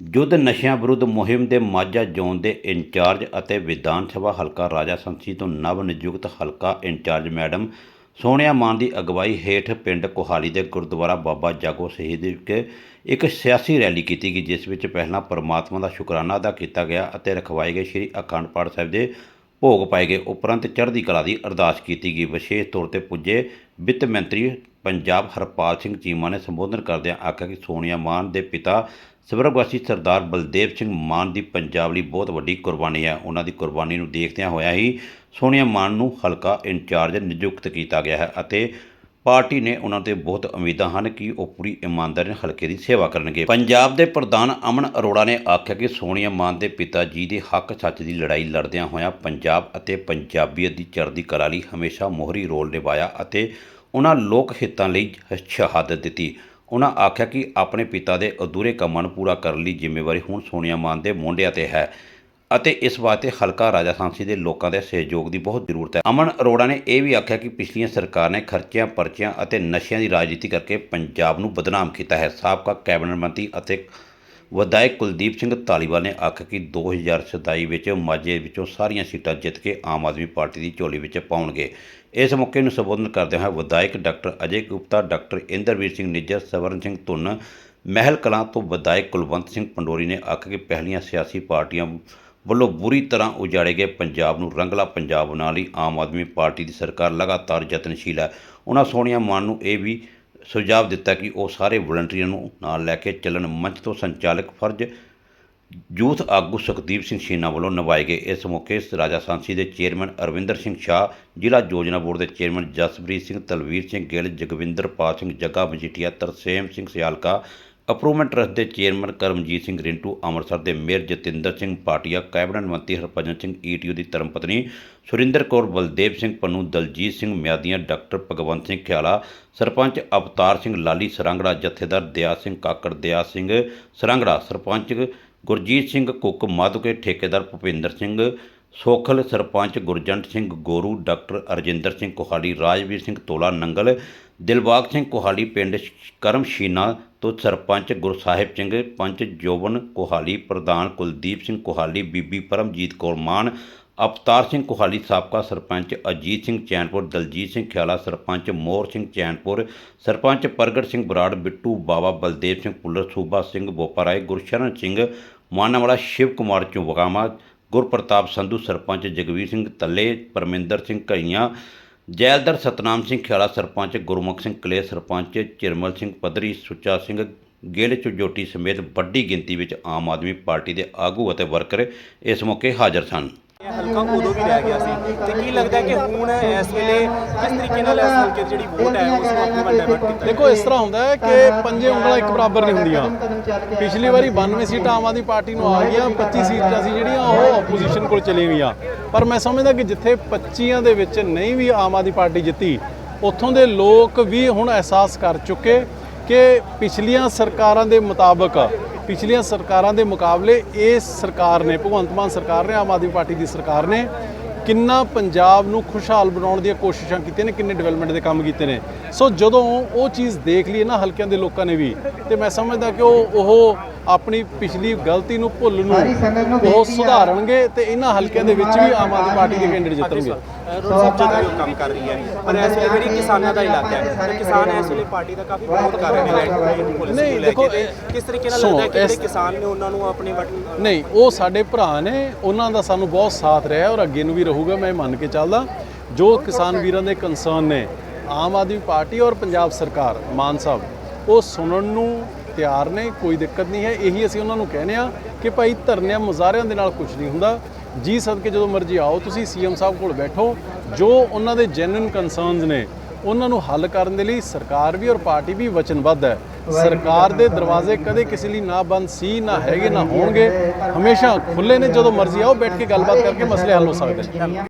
ਯੁੱਧ ਨਸ਼ਿਆਂ ਵਿਰੁੱਧ ਮੁਹਿੰਮ ਦੇ ਮਾਝਾ ਜ਼ੋਨ ਦੇ ਇੰਚਾਰਜ ਅਤੇ ਵਿਧਾਨ ਸਭਾ ਹਲਕਾ ਰਾਜਾ ਸੰਸੀ ਤੋਂ ਨਵ ਨਿਯੁਕਤ ਹਲਕਾ ਇੰਚਾਰਜ ਮੈਡਮ ਸੋਹਣਿਆ ਮਾਨ ਦੀ ਅਗਵਾਈ ਹੇਠ ਪਿੰਡ ਕੋਹਾਲੀ ਦੇ ਗੁਰਦੁਆਰਾ ਬਾਬਾ ਜਾਗੋ ਸ਼ਹੀਦ ਵਿਖੇ ਇੱਕ ਸਿਆਸੀ ਰੈਲੀ ਕੀਤੀ ਗਈ, ਜਿਸ ਵਿੱਚ ਪਹਿਲਾਂ ਪਰਮਾਤਮਾ ਦਾ ਸ਼ੁਕਰਾਨਾ ਅਦਾ ਕੀਤਾ ਗਿਆ ਅਤੇ ਰਖਵਾਏ ਗਏ ਸ੍ਰੀ ਅਖੰਡ ਪਾਠ ਸਾਹਿਬ ਦੇ ਭੋਗ ਪਾਏ ਗਏ, ਉਪਰੰਤ ਚੜ੍ਹਦੀ ਕਲਾ ਦੀ ਅਰਦਾਸ ਕੀਤੀ ਗਈ। ਵਿਸ਼ੇਸ਼ ਤੌਰ ਤੇ ਪੁੱਜੇ ਵਿੱਤ ਮੰਤਰੀ ਪੰਜਾਬ ਹਰਪਾਲ ਸਿੰਘ ਚੀਮਾ ਨੇ ਸੰਬੋਧਨ ਕਰਦਿਆਂ ਆਖਿਆ ਕਿ ਸੋਨੀਆ ਮਾਨ ਦੇ ਪਿਤਾ ਸਵਰਗਵਾਸੀ ਸਰਦਾਰ ਬਲਦੇਵ ਸਿੰਘ ਮਾਨ ਦੀ ਪੰਜਾਬ ਲਈ ਬਹੁਤ ਵੱਡੀ ਕੁਰਬਾਨੀ ਹੈ। ਉਹਨਾਂ ਦੀ ਕੁਰਬਾਨੀ ਨੂੰ ਦੇਖਦਿਆਂ ਹੋਇਆ ਹੀ ਸੋਨੀਆ ਮਾਨ ਨੂੰ ਹਲਕਾ ਇੰਚਾਰਜ ਨਿਯੁਕਤ ਕੀਤਾ ਗਿਆ ਹੈ ਅਤੇ ਪਾਰਟੀ ਨੇ ਉਹਨਾਂ ਤੇ ਬਹੁਤ ਉਮੀਦਾਂ ਹਨ ਕਿ ਉਹ ਪੂਰੀ ਇਮਾਨਦਾਰੀ ਨਾਲ ਹਲਕੇ ਦੀ ਸੇਵਾ ਕਰਨਗੇ। ਪੰਜਾਬ ਦੇ ਪ੍ਰਧਾਨ ਅਮਨ ਅਰੋੜਾ ਨੇ ਆਖਿਆ ਕਿ ਸੋਨੀਆ ਮਾਨ ਦੇ ਪਿਤਾ ਜੀ ਦੇ ਹੱਕ ਸੱਚ ਦੀ ਲੜਾਈ ਲੜਦਿਆਂ ਹੋਇਆਂ ਪੰਜਾਬ ਅਤੇ ਪੰਜਾਬੀਅਤ ਦੀ ਚੜ੍ਹਦੀ ਕਲਾ ਲਈ ਹਮੇਸ਼ਾ ਮੋਹਰੀ ਰੋਲ ਨਿਭਾਇਆ ਅਤੇ ਉਹਨਾਂ ਲੋਕ ਹਿੱਤਾਂ ਲਈ ਸ਼ਹਾਦਤ ਦਿੱਤੀ। ਉਹਨਾਂ ਆਖਿਆ ਕਿ ਆਪਣੇ ਪਿਤਾ ਦੇ ਅਧੂਰੇ ਕੰਮਾਂ ਨੂੰ ਪੂਰਾ ਕਰਨ ਲਈ ਜ਼ਿੰਮੇਵਾਰੀ ਹੁਣ ਸੋਨੀਆ ਮਾਨ ਦੇ ਮੋਢਿਆਂ ਤੇ ਹੈ ਅਤੇ ਇਸ ਵਾਸਤੇ ਹਲਕਾ ਰਾਜਾ ਸਾਂਸੀ ਦੇ ਲੋਕਾਂ ਦੇ ਸਹਿਯੋਗ ਦੀ ਬਹੁਤ ਜ਼ਰੂਰਤ ਹੈ। ਅਮਨ ਅਰੋੜਾ ਨੇ ਇਹ ਵੀ ਆਖਿਆ ਕਿ ਪਿਛਲੀਆਂ ਸਰਕਾਰ ਨੇ ਖਰਚਿਆਂ, ਪਰਚਿਆਂ ਅਤੇ ਨਸ਼ਿਆਂ ਦੀ ਰਾਜਨੀਤੀ ਕਰਕੇ ਪੰਜਾਬ ਨੂੰ ਬਦਨਾਮ ਕੀਤਾ ਹੈ। ਸਾਬਕਾ ਕੈਬਨਿਟ ਮੰਤਰੀ ਅਤੇ ਵਿਧਾਇਕ ਕੁਲਦੀਪ ਸਿੰਘ ਧਾਲੀਵਾਲ ਨੇ ਆਖਿਆ ਕਿ 2027 ਵਿੱਚ ਮਾਝੇ ਵਿੱਚੋਂ ਸਾਰੀਆਂ ਸੀਟਾਂ ਜਿੱਤ ਕੇ ਆਮ ਆਦਮੀ ਪਾਰਟੀ ਦੀ ਝੋਲੀ ਵਿੱਚ ਪਾਉਣਗੇ। ਇਸ ਮੌਕੇ ਨੂੰ ਸੰਬੋਧਨ ਕਰਦੇ ਹੋਏ ਵਿਧਾਇਕ ਡਾਕਟਰ ਅਜੇ ਗੁਪਤਾ, ਡਾਕਟਰ ਇੰਦਰਵੀਰ ਸਿੰਘ ਨਿੱਜਰ, ਸਵਰਨ ਸਿੰਘ ਧੁੰਨ, ਮਹਿਲ ਕਲਾਂ ਤੋਂ ਵਿਧਾਇਕ ਕੁਲਵੰਤ ਸਿੰਘ ਪੰਡੋਰੀ ਨੇ ਆਖਿਆ ਕਿ ਪਹਿਲੀਆਂ ਸਿਆਸੀ ਪਾਰਟੀਆਂ ਵੱਲੋਂ ਬੁਰੀ ਤਰ੍ਹਾਂ ਉਜਾੜੇ ਗਏ ਪੰਜਾਬ ਨੂੰ ਰੰਗਲਾ ਪੰਜਾਬ ਬਣਾਉਣ ਲਈ। ਆਮ ਆਦਮੀ ਪਾਰਟੀ ਦੀ ਸਰਕਾਰ ਲਗਾਤਾਰ ਯਤਨਸ਼ੀਲ ਹੈ। ਉਹਨਾਂ ਸੋਨੀਆ ਮਾਨ ਨੂੰ ਇਹ ਵੀ ਸੁਝਾਅ ਦਿੱਤਾ ਕਿ ਉਹ ਸਾਰੇ ਵਲੰਟੀਅਰਾਂ ਨੂੰ ਨਾਲ ਲੈ ਕੇ ਚੱਲਣ ਮੰਚ ਤੋਂ ਸੰਚਾਲਕ ਫਰਜ਼ ਯੂਥ ਆਗੂ ਸੁਖਦੀਪ ਸਿੰਘ ਸ਼ੀਨਾ ਵੱਲੋਂ ਨਿਭਾਏ ਗਏ। ਇਸ ਮੌਕੇ ਰਾਜਾ ਸਾਂਸੀ ਦੇ ਚੇਅਰਮੈਨ ਅਰਵਿੰਦਰ ਸਿੰਘ ਸ਼ਾਹ, ਜ਼ਿਲ੍ਹਾ ਯੋਜਨਾ ਬੋਰਡ ਦੇ chairman Jaspreet Singh Talveer Singh Gill Jagwinder Pal Singh Jagga Majithia Tarsem Singh Sialka improvement trust ਦੇ ਚੇਅਰਮੈਨ ਕਰਮਜੀਤ ਸਿੰਘ ਰਿੰਟੂ ਅੰਮ੍ਰਿਤਸਰ ਦੇ ਮੇਅਰ ਜਤਿੰਦਰ ਸਿੰਘ ਪਾਟਿਆ, ਕੈਬਨਿਟ ਮੰਤਰੀ ਹਰਭਜਨ ਸਿੰਘ ਈਟੀਓ ਦੀ ਧਰਮਪਤਨੀ ਸੁਰਿੰਦਰ ਕੌਰ ਬਲਦੇਵ ਸਿੰਘ ਪੰਨੂ, ਦਲਜੀਤ ਸਿੰਘ ਮਿਆਦੀਆਂ, ਡਾਕਟਰ ਭਗਵੰਤ ਸਿੰਘ ਖਿਆਲਾ, ਸਰਪੰਚ ਅਵਤਾਰ ਸਿੰਘ ਲਾਲੀ, ਸਰਾਂਗੜਾ ਜਥੇਦਾਰ ਦਿਆ ਸਿੰਘ ਕਾਕੜ ਦਿਆ ਸਿੰਘ ਸਰਾਂਗੜਾ, ਸਰਪੰਚ ਗੁਰਜੀਤ ਸਿੰਘ ਕੁੱਕ, ਮਾਧੁਕੇ ਠੇਕੇਦਾਰ ਭੁਪਿੰਦਰ ਸਿੰਘ ਸੋਖਲ ਸਰਪੰਚ ਗੁਰਜੰਟ ਸਿੰਘ ਗੋਰੂ, ਡਾਕਟਰ ਅਰਜਿੰਦਰ ਸਿੰਘ ਕੋਹਾਲੀ, ਰਾਜਵੀਰ ਸਿੰਘ ਤੋਲਾ ਨੰਗਲ, ਦਿਲਬਾਗ ਸਿੰਘ ਕੋਹਾਲੀ, ਪਿੰਡ ਕਰਮਸ਼ੀਨਾ ਤੋਂ ਸਰਪੰਚ ਗੁਰਸਾਹਿਬ ਸਿੰਘ, ਪੰਚ ਜੋਬਨ ਕੋਹਾਲੀ, ਪ੍ਰਧਾਨ ਕੁਲਦੀਪ ਸਿੰਘ ਕੋਹਾਲੀ, ਬੀਬੀ ਪਰਮਜੀਤ ਕੌਰ ਮਾਨ, ਅਵਤਾਰ ਸਿੰਘ ਕੋਹਾਲੀ ਸਾਬਕਾ ਸਰਪੰਚ ਅਜੀਤ ਸਿੰਘ ਚੈਨਪੁਰ, ਦਲਜੀਤ ਸਿੰਘ ਖਿਆਲਾ ਸਰਪੰਚ ਮੋਹਰ ਸਿੰਘ ਚੈਨਪੁਰ, ਸਰਪੰਚ ਪ੍ਰਗਟ ਸਿੰਘ ਬਰਾੜ, ਬਿੱਟੂ ਬਾਵਾ, ਬਲਦੇਵ ਸਿੰਘ ਪੁੱਲਰ, ਸੂਬਾ ਸਿੰਘ ਬੋਪਾਰਾਏ, ਗੁਰਸ਼ਰਨ ਸਿੰਘ ਮਾਨਾਵਾਲਾ ਸ਼ਿਵ ਕੁਮਾਰ ਚੁੰਬਕਾਮਾ ਗੁਰਪ੍ਰਤਾਪ ਸੰਧੂ, ਸਰਪੰਚ ਜਗਵੀਰ ਸਿੰਘ ਤੱਲੇ, ਪਰਮਿੰਦਰ ਸਿੰਘ ਘਈਆਂ, ਜੈਲਦਰ ਸਤਨਾਮ ਸਿੰਘ ਖਿਆਲਾ, ਸਰਪੰਚ ਗੁਰਮੁਖ ਸਿੰਘ ਕਲੇ ਸਰਪੰਚ ਚਿਰਮਲ ਸਿੰਘ ਪਦਰੀ ਸੁੱਚਾ ਸਿੰਘ ਗਿੱਲ ਝੁਜੋਟੀ ਸਮੇਤ ਵੱਡੀ ਗਿਣਤੀ ਵਿੱਚ ਆਮ ਆਦਮੀ ਪਾਰਟੀ ਦੇ ਆਗੂ ਅਤੇ ਵਰਕਰ ਇਸ ਮੌਕੇ ਹਾਜ਼ਰ ਸਨ। ਹਲਕਾ ਉਦੋਂ ਵੀ ਰਹਿ ਗਿਆ ਸੀ। ਤੇ ਕੀ ਲੱਗਦਾ ਕਿ ਹੁਣ ਇਸ ਵੇਲੇ ਕਿਸ ਤਰੀਕੇ ਨਾਲ ਇਸ ਹਲਕੇ ਦੀ ਜਿਹੜੀ ਵੋਟ ਹੈ, ਉਸ ਨੂੰ ਆਪਣੇ ਵੱਲ ਡਾਇਵਰਟ ਕੀਤਾ ਦੇਖੋ, ਇਸ ਤਰ੍ਹਾਂ ਹੁੰਦਾ ਹੈ ਕਿ ਪੰਜੇ ਉਂਗਲਾਂ ਇੱਕ ਬਰਾਬਰ ਨਹੀਂ ਹੁੰਦੀਆਂ। ਪਿਛਲੀ ਵਾਰੀ 92 ਸੀਟਾਂ ਆਮ ਆਦਮੀ ਪਾਰਟੀ ਨੂੰ ਆ ਗਈਆਂ 25 ਸੀਟਾਂ ਸੀ ਜਿਹੜੀਆਂ ਉਹ ਆਪੋਜੀਸ਼ਨ ਕੋਲ ਚਲੀ ਗਈਆਂ। ਪਰ ਮੈਂ ਸਮਝਦਾ ਕਿ ਜਿੱਥੇ 25ਾਂ ਦੇ ਵਿੱਚ ਨਹੀਂ ਵੀ ਆਮ ਆਦਮੀ ਪਾਰਟੀ ਜਿੱਤੀ, ਉੱਥੋਂ ਦੇ ਲੋਕ ਵੀ ਹੁਣ ਅਹਿਸਾਸ ਕਰ ਚੁੱਕੇ ਕਿ ਪਿਛਲੀਆਂ ਸਰਕਾਰਾਂ ਦੇ ਮੁਤਾਬਕ ਪਿਛਲੀਆਂ ਸਰਕਾਰਾਂ ਦੇ ਮੁਕਾਬਲੇ ਇਸ ਸਰਕਾਰ ਨੇ, ਭਗਵੰਤ ਮਾਨ ਸਰਕਾਰ ਨੇ, ਆਮ ਆਦਮੀ ਪਾਰਟੀ ਦੀ ਸਰਕਾਰ ਨੇ ਕਿੰਨਾ ਪੰਜਾਬ ਨੂੰ ਖੁਸ਼ਹਾਲ ਬਣਾਉਣ ਦੀਆਂ ਕੋਸ਼ਿਸ਼ਾਂ ਕੀਤੀਆਂ ਨੇ, ਕਿੰਨੇ ਡਿਵੈਲਪਮੈਂਟ ਦੇ ਕੰਮ ਕੀਤੇ ਨੇ। ਸੋ ਜਦੋਂ ਉਹ ਚੀਜ਼ ਦੇਖ ਲਈ ਨਾ, ਹਲਕਿਆਂ ਦੇ ਲੋਕਾਂ ਨੇ ਵੀ, ਤੇ ਮੈਂ ਸਮਝਦਾ ਕਿ ਉਹ ਉਹ ਆਪਣੀ ਪਿਛਲੀ ਗਲਤੀ ਨੂੰ ਭੁੱਲ ਨੂੰ ਉਹ ਸੁਧਾਰਨਗੇ ਤੇ ਇਹਨਾਂ ਹਲਕਿਆਂ ਦੇ ਵਿੱਚ ਵੀ ਆਮ ਆਦਮੀ ਪਾਰਟੀ ਦੇ ਕੈਂਡੀਡੇਟ ਜਿੱਤਣਗੇ। ਰੋਡ ਸਾਹਿਬ ਜਦ ਵੀ ਕੰਮ ਕਰ ਰਹੀ ਹੈ। ਪਰ ਇਸ ਵੇਲੇ ਜਿਹੜੀ ਕਿਸਾਨਾਂ ਦਾ ਇਲਾਕਾ ਹੈ ਤੇ ਕਿਸਾਨ ਇਸ ਵੇਲੇ ਪਾਰਟੀ ਦਾ ਕਾਫੀ ਵਿਰੋਧ ਕਰ ਰਹੇ ਨੇ ਪੁਲਿਸ ਨਹੀਂ, ਨੂੰ ਲੈ ਕੇ ਕਿਸ ਤਰੀਕੇ ਨਾਲ ਲੱਗਦਾ ਹੈ ਕਿ ਜਿਹੜੇ ਕਿਸਾਨ ਨੇ ਉਹਨਾਂ ਨੂੰ ਆਪਣੇ ਵੱਟ ਨਹੀਂ ਉਹ ਸਾਡੇ ਭਰਾ ਨੇ ਉਹਨਾਂ ਦਾ ਸਾਨੂੰ ਬਹੁਤ ਸਾਥ ਰਿਹਾ ਔਰ ਅੱਗੇ ਨੂੰ ਵੀ ਰਹੂਗਾ ਮੈਂ ਮੰਨ ਕੇ ਚੱਲਦਾ। ਜੋ ਕਿਸਾਨ ਵੀਰਾਂ ਦੇ ਕੰਸਰਨ ਨੇ ਆਮ ਆਦਮੀ ਪਾਰਟੀ ਔਰ ਪੰਜਾਬ ਸਰਕਾਰ ਮਾਨ ਸਾਹਿਬ ਉਹ ਸੁਣਨ ਨੂੰ ਤਿਆਰ ਨੇ ਕੋਈ ਦਿੱਕਤ ਨਹੀਂ ਹੈ। ਇਹੀ ਅਸੀਂ ਉਹਨਾਂ ਨੂੰ ਕਹਿੰਦੇ ਆ ਕਿ ਭਾਈ ਧਰਨਿਆਂ ਮੁਜ਼ਾਹਰਿਆਂ ਦੇ ਨਾਲ ਕੁਝ ਨਹੀਂ ਹੁੰਦਾ। ਜੀ ਸਦਕੇ ਜਦੋਂ ਮਰਜ਼ੀ ਆਓ ਤੁਸੀਂ ਸੀਐਮ ਸਾਹਿਬ ਕੋਲ ਬੈਠੋ। ਜੋ ਉਹਨਾਂ ਦੇ ਜੈਨੂਇਨ ਕੰਸਰਨਸ ਨੇ ਉਹਨਾਂ ਨੂੰ ਹੱਲ ਕਰਨ ਦੇ ਲਈ ਸਰਕਾਰ ਵੀ ਔਰ ਪਾਰਟੀ ਵੀ ਵਚਨਬੱਧ ਹੈ। ਸਰਕਾਰ ਦੇ ਦਰਵਾਜ਼ੇ ਕਦੇ ਕਿਸੇ ਲਈ ਨਾ ਬੰਦ ਸੀ ਨਾ ਹੈਗੇ ਨਾ ਹੋਣਗੇ। ਹਮੇਸ਼ਾ ਖੁੱਲੇ ਨੇ ਜਦੋਂ ਮਰਜ਼ੀ ਆਓ ਬੈਠ ਕੇ ਗੱਲਬਾਤ ਕਰਕੇ ਮਸਲੇ ਹੱਲ ਹੋ ਸਕਦੇ ਨੇ।